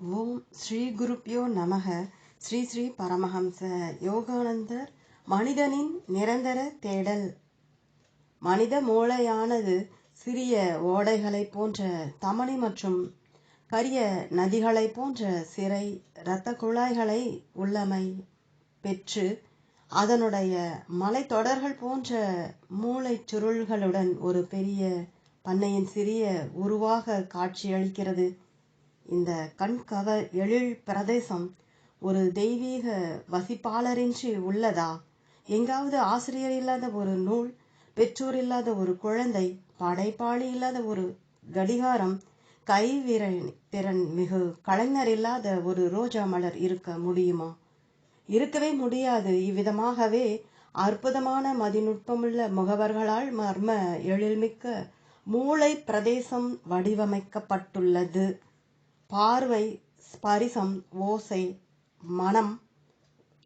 ஓம் ஸ்ரீ குருப்யோ நமக. ஸ்ரீ ஸ்ரீ பரமஹம்ச. யோகானந்தர் மனிதனின் நிரந்தர தேடல். மனித மூளையானது சிறிய ஓடைகளைப் போன்ற தமனி மற்றும் கரிய நதிகளைப் போன்ற சிறை இரத்த குழாய்களை உள்ளமை பெற்று அதனுடைய மலைத்தொடர்கள் போன்ற மூளைச் சுருள்களுடன் ஒரு பெரிய பண்ணையின் சிறிய உருவாக காட்சியளிக்கிறது. இந்த கண்கவர் எழில் பிரதேசம் ஒரு தெய்வீக வசிப்பாளரின்றி உள்ளதா? எங்காவது ஆசிரியர் இல்லாத ஒரு நூல் பெற்றோர் இல்லாத ஒரு குழந்தை படைப்பாளி இல்லாத ஒரு கடிகாரம் கைவிரல் திறன் மிகு கலைஞர் இல்லாத ஒரு ரோஜா மலர் இருக்க முடியுமா? இருக்கவே முடியாது. இவ்விதமாகவே அற்புதமான மதிநுட்பமுள்ள முகவர்களால் மர்ம எழில்மிக்க மூளை பிரதேசம் வடிவமைக்கப்பட்டுள்ளது. பார்வை ஸ்பரிசம் ஓசை மனம்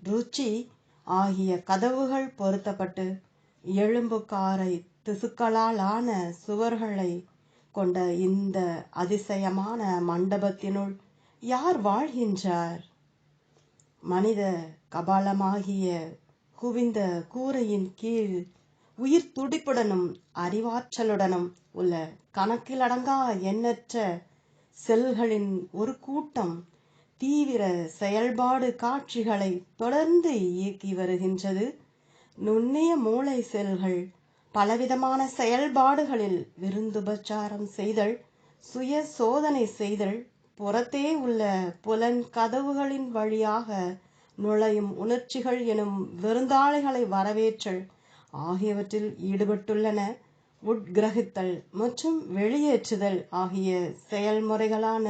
ருச்சி ஆகிய கதவுகள் பொருத்தப்பட்டு எலும்புக்காரை திசுக்களாலான சுவர்களை கொண்ட இந்த அதிசயமான மண்டபத்தினுள் யார் வாழ்கின்றார்? மனித கபாலமாகிய குவிந்த கூரையின் கீழ் உயிர் துடிப்புடனும் அறிவாற்றலுடனும் உள்ள கணக்கிலடங்கா எண்ணற்ற செல்களின் ஒரு கூட்டம் தீவிர செயல்பாடு காட்சிகளை தொடர்ந்து இயக்கி வருகின்றது. நுண்ணிய மூளை செல்கள் பலவிதமான செயல்பாடுகளில் விருந்துபச்சாரம் செய்தல் சுய சோதனை செய்தல் புறத்தே உள்ள புலன் கதவுகளின் வழியாக நுழையும் உணர்ச்சிகள் எனும் விருந்தாளிகளை வரவேற்றல் ஆகியவற்றில் ஈடுபட்டுள்ளன. உட்கிரகித்தல் மற்றும் வெளியேற்றுதல் ஆகிய செயல்முறைகளான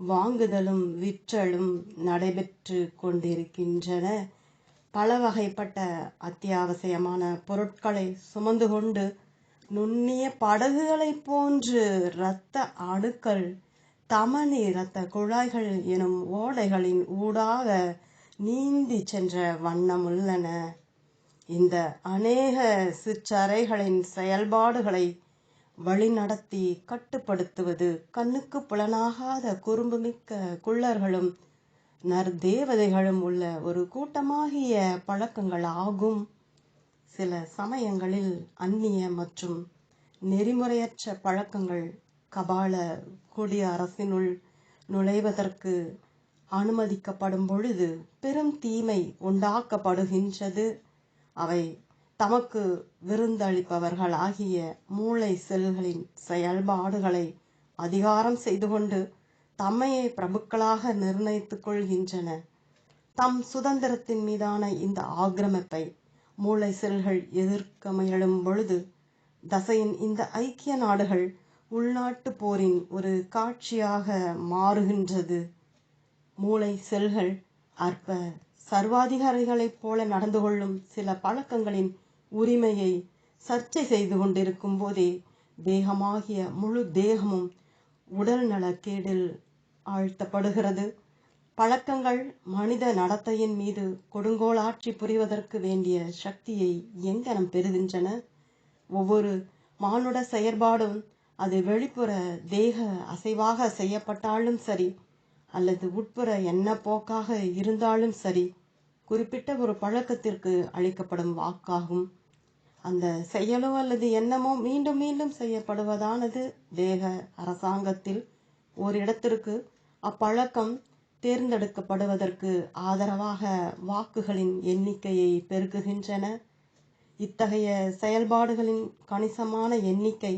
வாங்குதலும் விற்றலும் நடைபெற்று கொண்டிருக்கின்றன. பல வகைப்பட்ட அத்தியாவசியமான பொருட்களை சுமந்து கொண்டு நுண்ணிய படகுகளைப் போன்று இரத்த அணுக்கள் தமனி இரத்த குழாய்கள் எனும் ஓடைகளின் ஊடாக நீந்தி சென்ற வண்ணம் உள்ளன. இந்த அநேக சிற்றறைகளின் செயல்பாடுகளை வழிநடத்தி கட்டுப்படுத்துவது கண்ணுக்கு புலனாகாத குறும்புமிக்க குள்ளர்களும் நற்தேவதைகளும் உள்ள ஒரு கூட்டமாகிய பழக்கங்கள் ஆகும் சில சமயங்களில் அந்நிய மற்றும் நெறிமுறையற்ற பழக்கங்கள் கபால குடியரசினுள் நுழைவதற்கு அனுமதிக்கப்படும் பொழுது பெரும் தீமை உண்டாக்கப்படுகின்றது. அவை தமக்கு விருந்தளிப்பவர்களாகிய மூளை செல்களின் செயல்பாடுகளை அதிகாரம் செய்து கொண்டு தம்மையே பிரபுக்களாக நிர்ணயித்துக் கொள்கின்றன. தம் சுதந்திரத்தின் மீதான இந்த ஆக்கிரமிப்பை மூளை செல்கள் எதிர்க்க முயலும் பொழுது தசையின் இந்த ஐக்கிய நாடுகள் உள்நாட்டு போரின் ஒரு காட்சியாக மாறுகின்றது. மூளை செல்கள் அற்ப சர்வாதிகாரிகளைப் போல நடந்து கொள்ளும் சில பழக்கங்களின் உரிமையை சர்ச்சை செய்து கொண்டிருக்கும் போதே தேகமாகிய முழு தேகமும் உடல் நலக்கேடில் ஆழ்த்தப்படுகிறது. பழக்கங்கள் மனித நடத்தையின் மீது கொடுங்கோலாட்சி புரிவதற்கு வேண்டிய சக்தியை எங்கனம் பெறுகின்றன? ஒவ்வொரு மானுட செயற்பாடும் அது வெளிப்புற தேக அசைவாக செய்யப்பட்டாலும் சரி அல்லது உட்புற என்ன போக்காக இருந்தாலும் சரி குறிப்பிட்ட ஒரு பழக்கத்திற்கு அளிக்கப்படும் வாக்காகும். அந்த செயலோ அல்லது எண்ணமோ மீண்டும் மீண்டும் செய்யப்படுவதானது தேக அரசாங்கத்தில் ஓரிடத்திற்கு அப்பழக்கம் தேர்ந்தெடுக்கப்படுவதற்கு ஆதரவாக வாக்குகளின் எண்ணிக்கையை பெருக்குகின்றன. இத்தகைய செயல்பாடுகளின் கணிசமான எண்ணிக்கை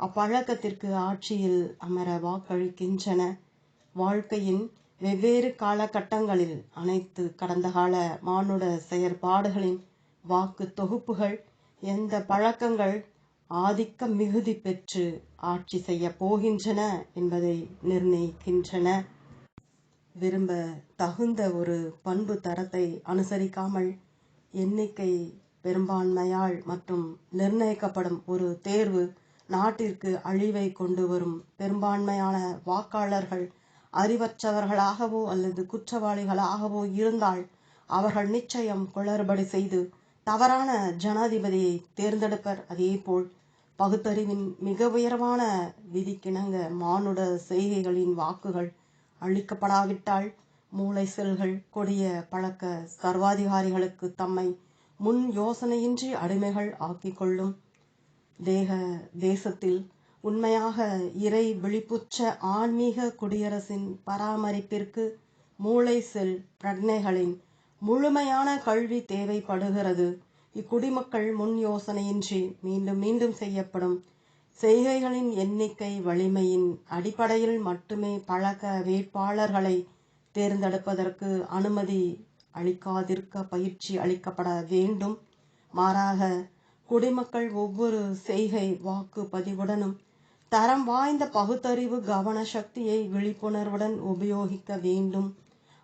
அப்பழக்கத்திற்கு ஆட்சியில் அமர வாக்களிக்கின்றன. வாழ்க்கையின் வெவ்வேறு காலகட்டங்களில் அனைத்து கடந்த கால மானுட செயற்பாடுகளின் வாக்கு தொகுப்புகள் எந்த பழக்கங்கள் ஆதிக்க மிகுதி பெற்று ஆட்சி செய்ய போகின்றன என்பதை நிர்ணயிக்கின்றன. விரும்ப தகுந்த ஒரு பண்பு தரத்தை அனுசரிக்காமல் எண்ணிக்கை பெரும்பான்மையால் மற்றும் நிர்ணயிக்கப்படும் ஒரு தேர்வு நாட்டிற்கு அழிவை கொண்டு வரும் பெரும்பான்மையான வாக்காளர்கள் அறிவற்றவர்களாகவோ அல்லது குற்றவாளிகளாகவோ இருந்தால் அவர்கள் நிச்சயம் குளறுபடி செய்து தவறான ஜனாதிபதியை தேர்ந்தெடுப்பர். அதேபோல் பகுத்தறிவின் மிக உயர்வான விதிக்கிணங்க மானுட செய்கைகளின் வாக்குகள் அளிக்கப்படாவிட்டால் மூளை செல்கள் கொடிய பழக்க சர்வாதிகாரிகளுக்கு தம்மை முன் யோசனையின்றி அடிமைகள் ஆக்கிக்கொள்ளும். தேக தேசத்தில் உண்மையாக இறை விழிப்புற்ற ஆன்மீக குடியரசின் பராமரிப்பிற்கு மூளை செல் பிரக்னைகளின் முழுமையான கல்வி தேவைப்படுகிறது. இக்குடிமக்கள் முன் யோசனையின்றி மீண்டும் மீண்டும் செய்யப்படும் செய்கைகளின் எண்ணிக்கை வலிமையின் அடிப்படையில் மட்டுமே பழக்க வேட்பாளர்களை தேர்ந்தெடுப்பதற்கு அனுமதி அளிக்காதிருக்க பயிற்சி அளிக்கப்பட வேண்டும். மாறாக குடிமக்கள் ஒவ்வொரு செய்கை வாக்கு பதிவுடனும் தரம் வாய்ந்த பகுத்தறிவு கவன சக்தியை விழிப்புணர்வுடன் உபயோகிக்க வேண்டும்.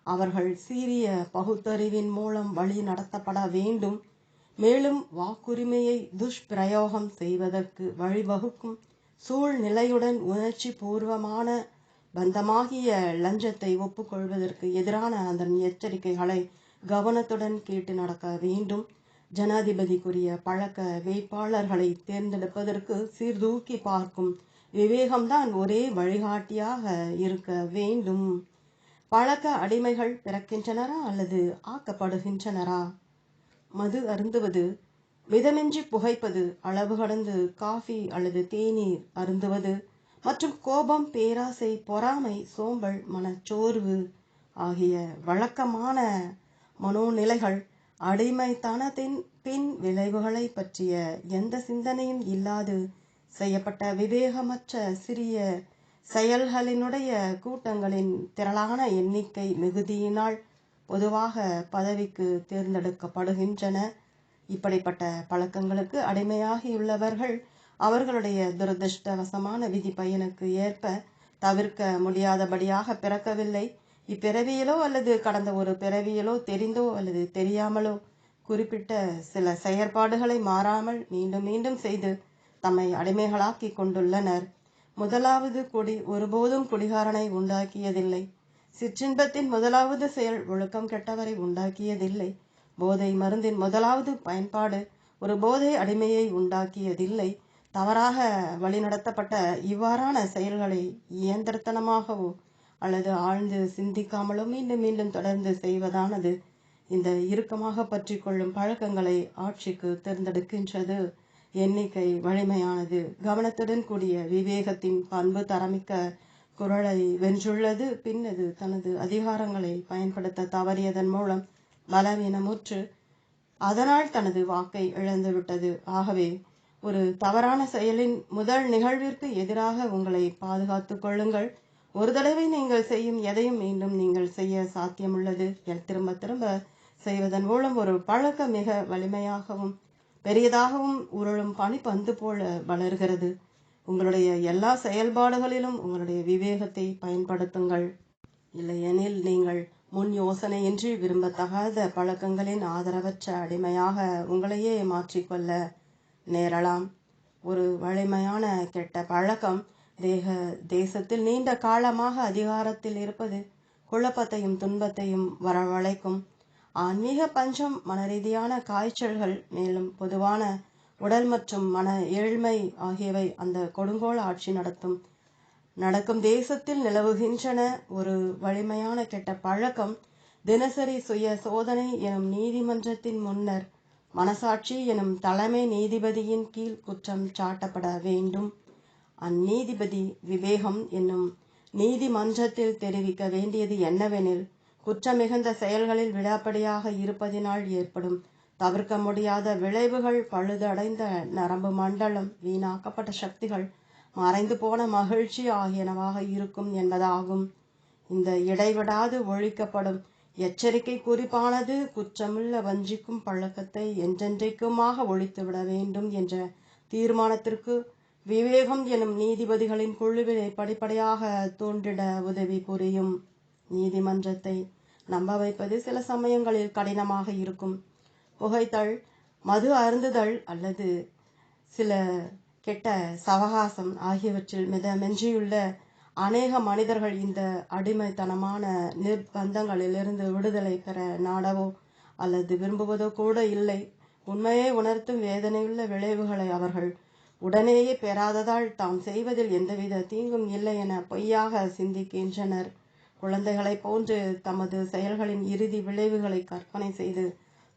அவர்கள் சீரிய பகுத்தறிவின் மூலம் வழி நடத்தப்பட வேண்டும். மேலும் வாக்குரிமையை துஷ்பிரயோகம் செய்வதற்கு வழிவகுக்கும் சூழ்நிலையுடன் உணர்ச்சி பூர்வமான பந்தமாகிய லஞ்சத்தை ஒப்புக்கொள்வதற்கு எதிரான அதன் எச்சரிக்கைகளை கவனத்துடன் கேட்டு நடக்க வேண்டும். ஜனாதிபதிக்குரிய பழக்க வேட்பாளர்களை தேர்ந்தெடுப்பதற்கு சீர்தூக்கி பார்க்கும் விவேகம்தான் ஒரே வழிகாட்டியாக இருக்க வேண்டும். பழக்க அடிமைகள் பிறக்கின்றனரா அல்லது ஆக்கப்படுகின்றனரா? மது அருந்துவது மிதமின்றி புகைப்பது அளவு கடந்து காஃபி அல்லது தேநீர் அருந்துவது மற்றும் கோபம் பேராசை பொறாமை சோம்பல் மனச்சோர்வு ஆகிய வழக்கமான மனோநிலைகள் அடிமைத்தனத்தின் பின் விளைவுகளை பற்றிய எந்த சிந்தனையும் இல்லாது செய்யப்பட்ட விவேகமற்ற சிறிய செயல்களினுடைய கூட்டங்களின் திரளான எண்ணிக்கை மிகுதியினால் பொதுவாக பதவிக்கு தேர்ந்தெடுக்கப்படுகின்றன. இப்படிப்பட்ட பழக்கங்களுக்கு அடிமையாகியுள்ளவர்கள் அவர்களுடைய துரதிருஷ்டவசமான விதி பயனுக்கு ஏற்ப தவிர்க்க முடியாதபடியாக பிறக்கவில்லை. இப்பிறவியிலோ அல்லது கடந்த ஒரு பிறவியிலோ தெரிந்தோ அல்லது தெரியாமலோ குறிப்பிட்ட சில செயற்பாடுகளை மாறாமல் மீண்டும் மீண்டும் செய்து தம்மை அடிமைகளாக்கி கொண்டுள்ளனர். முதலாவது குடி ஒருபோதும் குடிகாரனை உண்டாக்கியதில்லை. சிற்றின்பத்தின் முதலாவது செயல் ஒழுக்கம் கெட்டவரை உண்டாக்கியதில்லை. போதை மருந்தின் முதலாவது பயன்பாடு ஒரு போதை அடிமையை உண்டாக்கியதில்லை. தவறாக வழிநடத்தப்பட்ட இவ்வாறான செயல்களை இயந்திரத்தனமாகவோ அல்லது ஆழ்ந்து சிந்திக்காமலோ மீண்டும் மீண்டும் தொடர்ந்து செய்வதானது இந்த இறுக்கமாக பற்றி கொள்ளும் பழக்கங்களை ஆட்சிக்கு தேர்ந்தெடுக்கின்றது. எண்ணிக்கை வலிமையானது. கவனத்துடன் கூடிய விவேகத்தின் பண்பு தரமிக்க குரலை வென்றுள்ளது. பின்னது தனது அதிகாரங்களை பயன்படுத்த தவறியதன் மூலம் பலவீனமுற்று அதனால் தனது வாக்கை இழந்துவிட்டது. ஆகவே ஒரு தவறான செயலின் முதல் நிகழ்விற்கு எதிராக உங்களை பாதுகாத்துக் கொள்ளுங்கள். ஒரு தடவை நீங்கள் செய்யும் எதையும் மீண்டும் நீங்கள் செய்ய சாத்தியமுள்ளது. திரும்ப திரும்ப செய்வதன் மூலம் ஒரு பழக்கம் மிக வலிமையாகவும் பெரியதாகவும் உருளும் பனிப்பந்து போல வளர்கிறது. உங்களுடைய எல்லா செயல்பாடுகளிலும் உங்களுடைய விவேகத்தை பயன்படுத்துங்கள். இல்லையெனில் நீங்கள் முன் யோசனையின்றி விரும்பத்தகாத பழக்கங்களின் ஆதரவற்ற அடிமையாக உங்களையே மாற்றிக்கொள்ள நேரலாம். ஒரு வலிமையான கெட்ட பழக்கம் தேக தேசத்தில் நீண்ட காலமாக அதிகாரத்தில் இருப்பது குழப்பத்தையும் துன்பத்தையும் வரவழைக்கும். ஆன்மீக பஞ்சம் மனரீதியான காய்ச்சல்கள் மேலும் பொதுவான உடல் மற்றும் மன ஏழ்மை ஆகியவை அந்த கொடுங்கோல் ஆட்சி நடத்தும். நடக்கும் தேசத்தில் நிலவுகின்றன ஒரு வலிமையான கெட்ட பழக்கம். தினசரி சுய சோதனை எனும் நீதிமன்றத்தின் முன்னர் மனசாட்சி எனும் தலைமை நீதிபதியின் கீழ் குற்றம் சாட்டப்பட வேண்டும். அந்நீதிபதி விவேகம் என்னும் நீதிமன்றத்தில் தெரிவிக்க வேண்டியது என்னவெனில் குற்றமிகுந்த செயல்களில் விடாப்படியாக இருப்பதினால் ஏற்படும் தவிர்க்க முடியாத விளைவுகள் பழுதடைந்த நரம்பு மண்டலம் வீணாக்கப்பட்ட சக்திகள் மறைந்து போன மகிழ்ச்சி ஆகியனவாக இருக்கும் என்பதாகும். இந்த இடைவிடாது ஒழிக்கப்படும் எச்சரிக்கை குறிப்பானது குற்றமுள்ள வஞ்சிக்கும் பழக்கத்தை என்றென்றைக்குமாக ஒழித்துவிட வேண்டும் என்ற தீர்மானத்திற்கு விவேகம் எனும் நீதிபதிகளின் குழுவினை படிப்படியாக தோன்றிட உதவி புரியும். நீதிமன்றத்தை நம்ப வைப்பது சில சமயங்களில் கடினமாக இருக்கும். புகைத்தல் மது அருந்துதல் அல்லது சில கெட்ட சவகாசம் ஆகியவற்றில் மிதமெஞ்சியுள்ள அநேக மனிதர்கள் இந்த அடிமைத்தனமான நிர்பந்தங்களிலிருந்து விடுதலை பெற நாடவோ அல்லது விரும்புவதோ கூட இல்லை. உண்மையை உணர்த்தும் வேதனையுள்ள விளைவுகளை அவர்கள் உடனேயே பெறாததால் தாம் செய்வதில் எந்தவித தீங்கும் இல்லை என பொய்யாக சிந்திக்கின்றனர். குழந்தைகளைப் போன்று தமது செயல்களின் இறுதி விளைவுகளை கற்பனை செய்து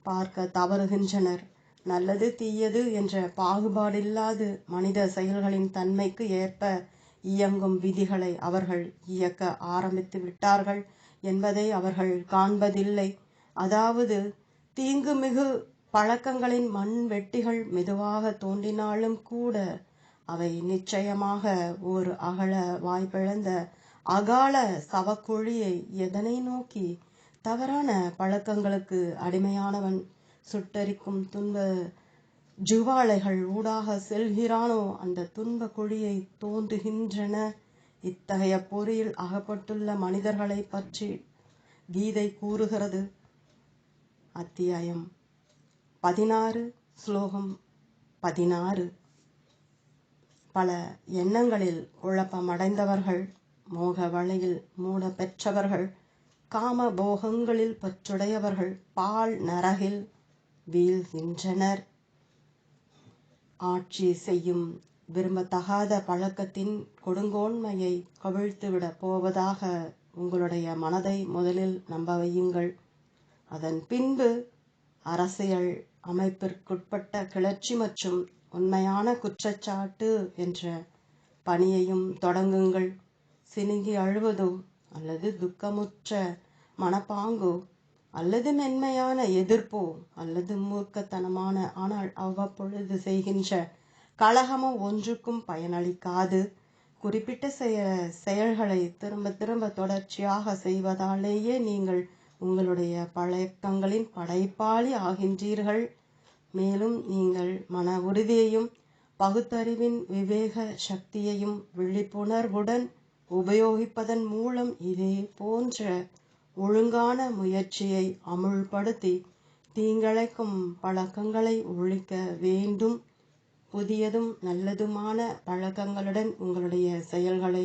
பார்க்க தவறுகின்றனர். நல்லது தீயது என்ற பாகுபாடில்லாது மனித செயல்களின் தன்மைக்கு ஏற்ப இயங்கும் விதிகளை அவர்கள் இயக்க ஆரம்பித்து விட்டார்கள் என்பதை அவர்கள் காண்பதில்லை. அதாவது தீங்குமிகு பழக்கங்களின் மண் வெட்டிகள் மெதுவாக தோன்றினாலும் கூட அவை நிச்சயமாக ஒரு அகல வாய்ப்பிழந்த அகால சவக்குழியை எதனை நோக்கி? தவறான பழக்கங்களுக்கு அடிமையானவன் சுட்டரிக்கும் துன்ப ஜுவாலைகள் ஊடாக செல்கிறானோ? அந்த துன்ப குழியை தோன்றுகின்றன. இத்தகைய பொறியில் அகப்பட்டுள்ள மனிதர்களை பற்றி கீதை கூறுகிறது. அத்தியாயம் பதினாறு ஸ்லோகம் பதினாறு. பல எண்ணங்களில் குழப்பமடைந்தவர்கள் மோக வலையில் மூட பெற்றவர்கள் காம போகங்களில் பற்றுடையவர்கள் பால் நரகில் வீழ்கின்றனர். ஆட்சி செய்யும் விரும்பத்தகாத பழக்கத்தின் கொடுங்கோன்மையை கவிழ்த்துவிடப் போவதாக உங்களுடைய மனதை முதலில் நம்ப வையுங்கள். அதன் பின்பு அரசியல் அமைப்பிற்குட்பட்ட கிளர்ச்சி மற்றும் உண்மையான குற்றச்சாட்டு என்ற பணியையும் தொடங்குங்கள். சினுங்கி அழுவதோ அல்லது துக்கமுற்ற மனப்பாங்கோ அல்லது மென்மையான எதிர்ப்போ அல்லது மூர்க்கத்தனமான ஆனால் அவ்வப்பொழுது செய்கின்ற கலகமோ ஒன்றுக்கும் பயனளிக்காது. குறிப்பிட்ட செய செயல்களை திரும்ப திரும்ப தொடர்ச்சியாக செய்வதாலேயே நீங்கள் உங்களுடைய பழக்கங்களின் படைப்பாளி ஆகின்றீர்கள். மேலும் நீங்கள் மன உறுதியையும் பகுத்தறிவின் விவேக சக்தியையும் விழிப்புணர்வுடன் உபயோகிப்பதன் மூலம் இதே போன்ற ஒழுங்கான முயற்சியை அமுல்படுத்தி தீங்கிழைக்கும் பழக்கங்களை ஒழிக்க வேண்டும். புதியதும் நல்லதுமான பழக்கங்களுடன் உங்களுடைய செயல்களை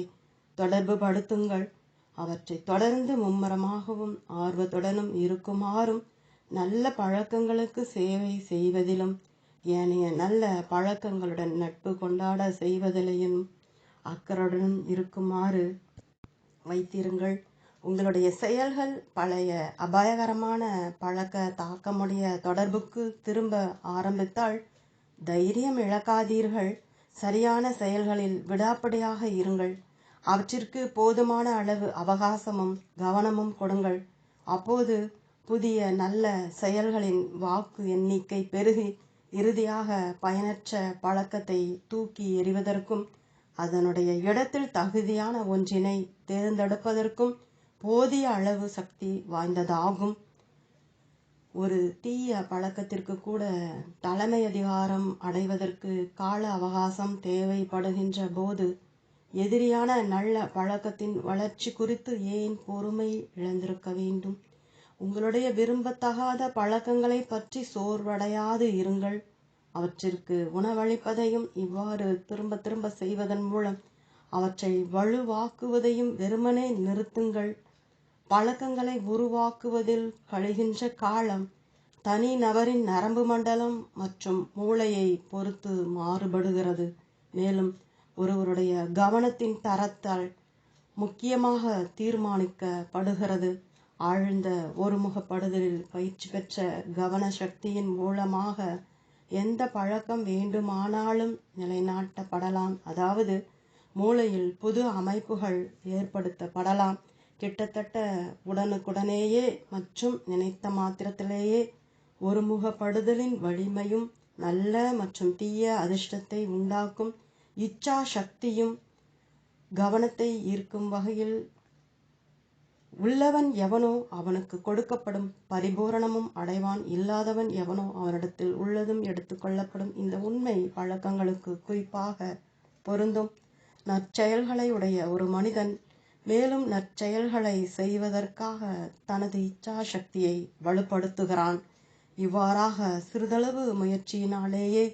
தொடர்புபடுத்துங்கள். அவற்றை தொடர்ந்து மும்மரமாகவும் ஆர்வத்துடனும் இருக்குமாறும் நல்ல பழக்கங்களுக்கு சேவை செய்வதிலும் ஏனைய நல்ல பழக்கங்களுடன் நட்பு கொண்டாட செய்வதிலையும் அக்கறையுடன் இருக்குமாறு வைத்திருங்கள். உங்களுடைய செயல்கள் பழைய அபாயகரமான பழக்க தாக்கமுடைய தொடர்புக்கு திரும்ப ஆரம்பித்தால் தைரியம் இழக்காதீர்கள். சரியான செயல்களில் விடாப்படியாக இருங்கள். அவற்றிற்கு போதுமான அளவு அவகாசமும் கவனமும் கொடுங்கள். அப்போது புதிய நல்ல செயல்களின் வாக்கு எண்ணிக்கை பெருகி இறுதியாக பயனற்ற பழக்கத்தை தூக்கி எறிவதற்கும் அதனுடைய இடத்தில் தகுதியான ஒன்றினை தேர்ந்தெடுப்பதற்கும் போதிய அளவு சக்தி வாய்ந்ததாகும். ஒரு தீய பழக்கத்திற்கு கூட தலைமை அதிகாரம் அடைவதற்கு கால அவகாசம் தேவைப்படுகின்ற போது எதிரியான நல்ல பழக்கத்தின் வளர்ச்சி குறித்து ஏன் பொறுமை இழந்திருக்க வேண்டும்? உங்களுடைய விரும்பத்தகாத பழக்கங்களை பற்றி சோர்வடையாது இருங்கள். அவற்றிற்கு உணவளிப்பதையும் இவ்வாறு திரும்ப திரும்ப செய்வதன் மூலம் அவற்றை வலுவாக்குவதையும் வெறுமனே நிறுத்துங்கள். பழக்கங்களை உருவாக்குவதில் கழிகின்ற காலம் தனி நபரின் நரம்பு மண்டலம் மற்றும் மூளையை பொறுத்து மாறுபடுகிறது. மேலும் ஒருவருடைய கவனத்தின் தரத்தால் முக்கியமாக தீர்மானிக்கப்படுகிறது. ஆழ்ந்த ஒருமுகப்படுதலில் பயிற்சி பெற்ற கவன சக்தியின் மூலமாக எந்த பழக்கம் வேண்டுமானாலும் நிலைநாட்டப்படலாம். அதாவது மூளையில் புது அமைப்புகள் ஏற்படுத்தப்படலாம். கிட்டத்தட்ட உடனுக்குடனேயே மற்றும் நினைத்த மாத்திரத்திலேயே ஒருமுகப்படுதலின் வலிமையும் நல்ல மற்றும் தீய அதிர்ஷ்டத்தை உண்டாக்கும் இச்சா சக்தியும் கவனத்தை ஈர்க்கும் வகையில் உள்ளவன் எவனோ அவனுக்கு கொடுக்கப்படும் பரிபூரணமும் அடைவான் இல்லாதவன் எவனோ அவனிடத்தில் உள்ளதும் எடுத்துக்கொள்ளப்படும் இந்த உண்மை பழக்கங்களுக்கு குறிப்பாக பொருந்தும். நற்செயல்களை உடைய ஒரு மனிதன் மேலும் நற்செயல்களை செய்வதற்காக தனது இச்சா சக்தியை வலுப்படுத்துகிறான். இவ்வாறாக சிறிதளவு முயற்சியினாலேயே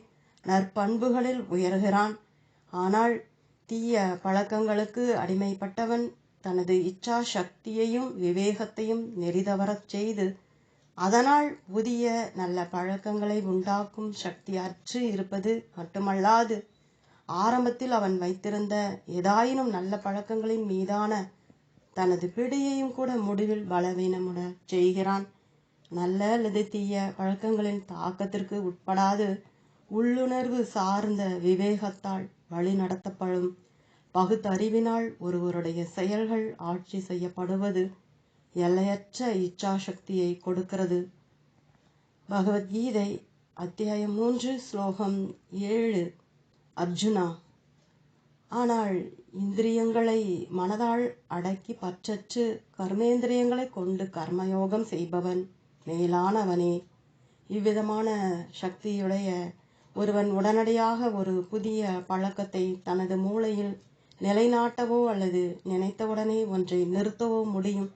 நற்பண்புகளில் உயர்கிறான். ஆனால் தீய பழக்கங்களுக்கு அடிமைப்பட்டவன் தனது இச்சா சக்தியையும் விவேகத்தையும் நெறிதவரச் செய்து அதனால் புதிய நல்ல பழக்கங்களை உண்டாக்கும் சக்தி அற்று இருப்பது மட்டுமல்லாது ஆரம்பத்தில் அவன் வைத்திருந்த ஏதாயினும் நல்ல பழக்கங்களின் மீதான தனது பிடியையும் கூட முடிவில் பலவீனமுட செய்கிறான். நல்ல அல்லது தீய பழக்கங்களின் தாக்கத்திற்கு உட்படாது உள்ளுணர்வு சார்ந்த விவேகத்தால் வழி நடத்தப்படும் பகுத்தறிவினால் ஒருவருடைய செயல்கள் ஆட்சி செய்யப்படுவது எல்லையற்ற இச்சாசக்தியை கொடுக்கிறது. பகவத்கீதை அத்தியாயம் மூன்று ஸ்லோகம் ஏழு அர்ஜுனா. ஆனால் இந்திரியங்களை மனதால் அடக்கி பற்றற்று கர்மேந்திரியங்களை கொண்டு கர்மயோகம் செய்பவன் மேலானவனே. இவ்விதமான சக்தியுடைய ஒருவன் உடனடியாக ஒரு புதிய பழக்கத்தை தனது மூளையில் நிலைநாட்டவோ அல்லது நினைத்தவுடனே ஒன்றை நிறுத்தவோ முடியும்.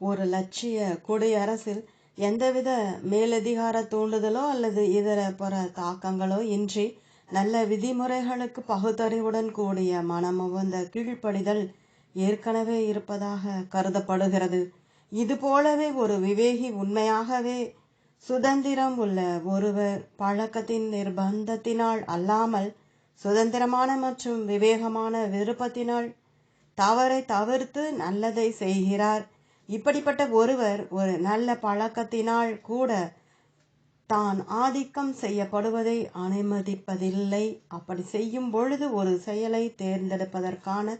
ஒரு லட்சிய குடியரசில் எந்தவித மேலதிகார தூண்டுதலோ அல்லது இதர பிற தாக்கங்களோ இன்றி நல்ல விதிமுறைகளுக்கு பகுத்தறிவுடன் கூடிய மனமுவந்த கீழ்ப்படிதல் ஏற்கனவே இருப்பதாக கருதப்படுகிறது. இது போலவே ஒரு விவேகி உண்மையாகவே சுதந்திரம் உள்ள ஒருவர் பழக்கத்தின் நிர்பந்தத்தினால் அல்லாமல் சுதந்திரமான மற்றும் விவேகமான விருப்பத்தினால் தவறை தவிர்த்து நல்லதை செய்கிறார். இப்படிப்பட்ட ஒருவர் ஒரு நல்ல பழக்கத்தினால் கூட தான் ஆதிக்கம் செய்யப்படுவதை அனுமதிப்பதில்லை. அப்படி செய்யும் பொழுது ஒரு செயலை தேர்ந்தெடுப்பதற்கான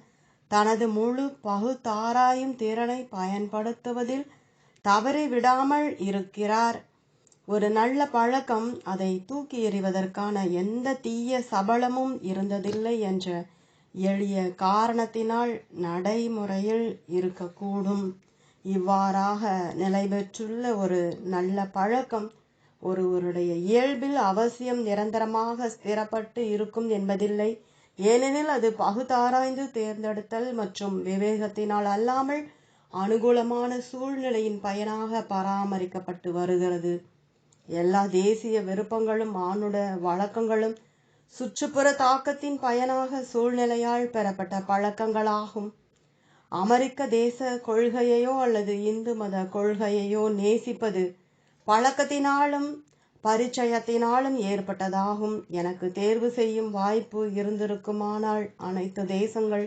தனது முழு பகுத்தாராயும் திறனை பயன்படுத்துவதில் தவறி விடாமல் இருக்கிறார். ஒரு நல்ல பழக்கம் அதை தூக்கி எறிவதற்கான எந்த தீய சபலமும் இருந்ததில்லை என்ற எளிய காரணத்தினால் நடைமுறையில் இருக்கக்கூடும். இவ்வாறாக நிலைபெற்றுள்ள ஒரு நல்ல பழக்கம் ஒருவருடைய இயல்பில் அவசியம் நிரந்தரமாக ஸ்திரப்பட்டு இருக்கும் என்பதில்லை. ஏனெனில் அது பகுத்தாராய்ந்து தேர்ந்தெடுத்தல் மற்றும் விவேகத்தினால் அல்லாமல் அனுகூலமான சூழ்நிலையின் பயனாக பராமரிக்கப்பட்டு வருகிறது. எல்லா தேசிய விருப்பங்களும் மானுட வழக்கங்களும் சுற்றுப்புற தாக்கத்தின் பயனாக சூழ்நிலையால் பெறப்பட்ட பழக்கங்களாகும். அமெரிக்க தேச கொள்கையையோ அல்லது இந்து மத கொள்கையையோ நேசிப்பது பழக்கத்தினாலும் பரிச்சயத்தினாலும் ஏற்பட்டதாகும். எனக்கு தேர்வு செய்யும் வாய்ப்பு இருந்திருக்குமானால் அனைத்து தேசங்கள்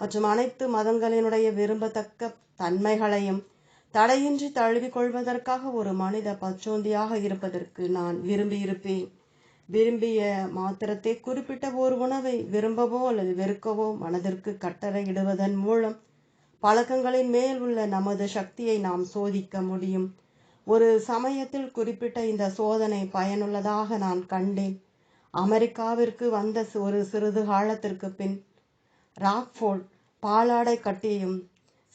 மற்றும் அனைத்து மதங்களினுடைய விரும்பத்தக்க தன்மைகளையும் தடையின்றி தழுவிக்கொள்வதற்காக ஒரு மனித பச்சோந்தியாக இருப்பதற்கு நான் விரும்பியிருப்பேன். விரும்பிய மாத்திரத்தை குறிப்பிட்ட ஒரு உணவை விரும்பவோ அல்லது வெறுக்கவோ மனதிற்கு கட்டளையிடுவதன் மூலம் பழக்கங்களின் மேல் உள்ள நமது சக்தியை நாம் சோதிக்க முடியும். ஒரு சமயத்தில் குறிப்பிட்ட இந்த சோதனை பயனுள்ளதாக நான் கண்டேன். அமெரிக்காவிற்கு வந்த ஒரு சிறிது காலத்திற்கு பின் ராக்ஃபோர்ட் பாலாடை கட்டியும்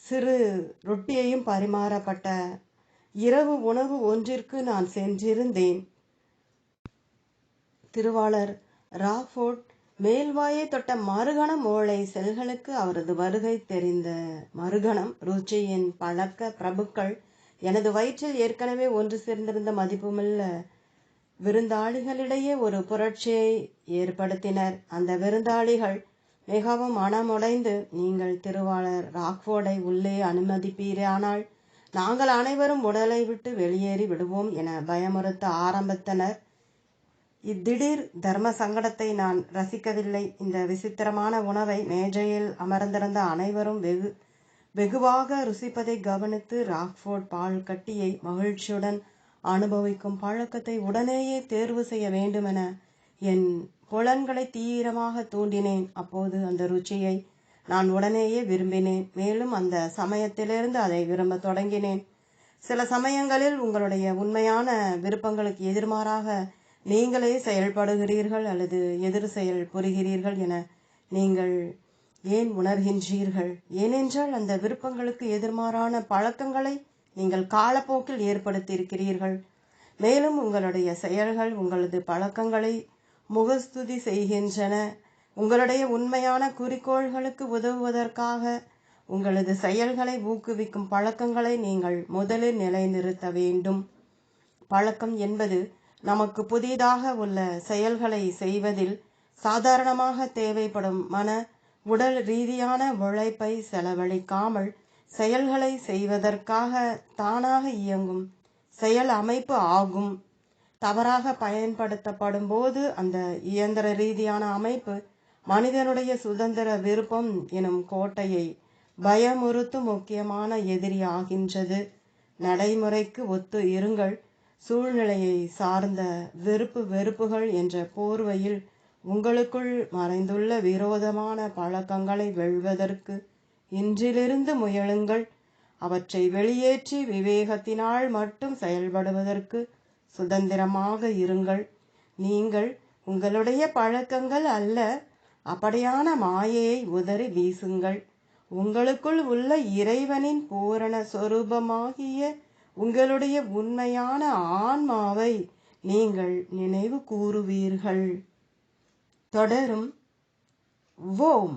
சிறு ரொட்டியையும் பரிமாறப்பட்ட இரவு உணவு ஒன்றிற்கு நான் சென்றிருந்தேன். திருவாளர் ராஃபோர்ட் மேல்வாயை தொட்ட மறுகணம் ஓலை செல்களுக்கு அவரது வருகை தெரிந்த மறுகணம் ருச்சியின் பழக்க பிரபுக்கள் எனது வயிற்றில் ஏற்கனவே ஒன்று சேர்ந்திருந்த மதிப்புமில்ல விருந்தாளிகளிடையே ஒரு புரட்சியை ஏற்படுத்தினர். அந்த விருந்தாளிகள் மிகவும் மனமுடைந்து நீங்கள் திருவாளர் ராக்ஃபோர்டை உள்ளே அனுமதிப்பீரானால் நாங்கள் அனைவரும் உடலை விட்டு வெளியேறி விடுவோம் என பயமுறுத்த ஆரம்பித்தனர். இத்திடீர் தர்ம சங்கடத்தை நான் ரசிக்கவில்லை. இந்த விசித்திரமான உணவை மேஜையில் அமர்ந்திருந்த அனைவரும் வெகு வெகுவாக ருசிப்பதை கவனித்து ராக்ஃபோர்ட் பால் கட்டியை மகிழ்ச்சியுடன் அனுபவிக்கும் பழக்கத்தை உடனேயே தேர்வு செய்ய வேண்டுமென என் புலன்களை தீவிரமாக தூண்டினேன். அப்போது அந்த ருச்சியை நான் உடனேயே விரும்பினேன். மேலும் அந்த சமயத்திலிருந்து அதை விரும்ப தொடங்கினேன். சில சமயங்களில் உங்களுடைய உண்மையான விருப்பங்களுக்கு எதிர்மாறாக நீங்களே செயல்படுகிறீர்கள் அல்லது எதிர் செயல் புரிகிறீர்கள் என நீங்கள் ஏன் உணர்கின்றீர்கள்? ஏனென்றால் அந்த விருப்பங்களுக்கு எதிர்மாறான பழக்கங்களை நீங்கள் காலப்போக்கில் ஏற்படுத்தியிருக்கிறீர்கள். மேலும் உங்களுடைய செயல்கள் உங்களது பழக்கங்களை முகஸ்துதி செய்கின்றன. உங்களுடைய உண்மையான குறிக்கோள்களுக்கு உதவுவதற்காக உங்களது செயல்களை ஊக்குவிக்கும் பழக்கங்களை நீங்கள் முதலில் நிலைநிறுத்த வேண்டும். பழக்கம் என்பது நமக்கு புதிதாக உள்ள செயல்களை செய்வதில் சாதாரணமாக தேவைப்படும் மன உடல் ரீதியான உழைப்பை செலவழிக்காமல் செயல்களை செய்வதற்காக தானாக இயங்கும் செயல் அமைப்பு ஆகும். தவறாக பயன்படுத்தப்படும் போது அந்த இயந்திர ரீதியான அமைப்பு மனிதனுடைய சுதந்திர விருப்பம் எனும் கோட்டையை பயமுறுத்தும் முக்கியமான எதிரி ஆகின்றது. நடைமுறைக்கு ஒத்து இருங்கள். சூழ்நிலையை சார்ந்த வெறுப்பு வெறுப்புகள் என்ற போர்வையில் உங்களுக்குள் மறைந்துள்ள விரோதமான பழக்கங்களை வெல்வதற்கு இன்றிலிருந்து முயலுங்கள். அவற்றை வெளியேற்றி விவேகத்தினால் மட்டும் செயல்படுவதற்கு சுதந்திரமாக இருங்கள். நீங்கள் உங்களுடைய பழக்கங்கள் அல்ல. அப்படியான மாயையை உதறி வீசுங்கள். உங்களுக்குள் உள்ள இறைவனின் பூரண சொரூபமாகிய உங்களுடைய உண்மையான ஆன்மாவை நீங்கள் நினைவு கூறுவீர்கள். தொடரும். ஓம்.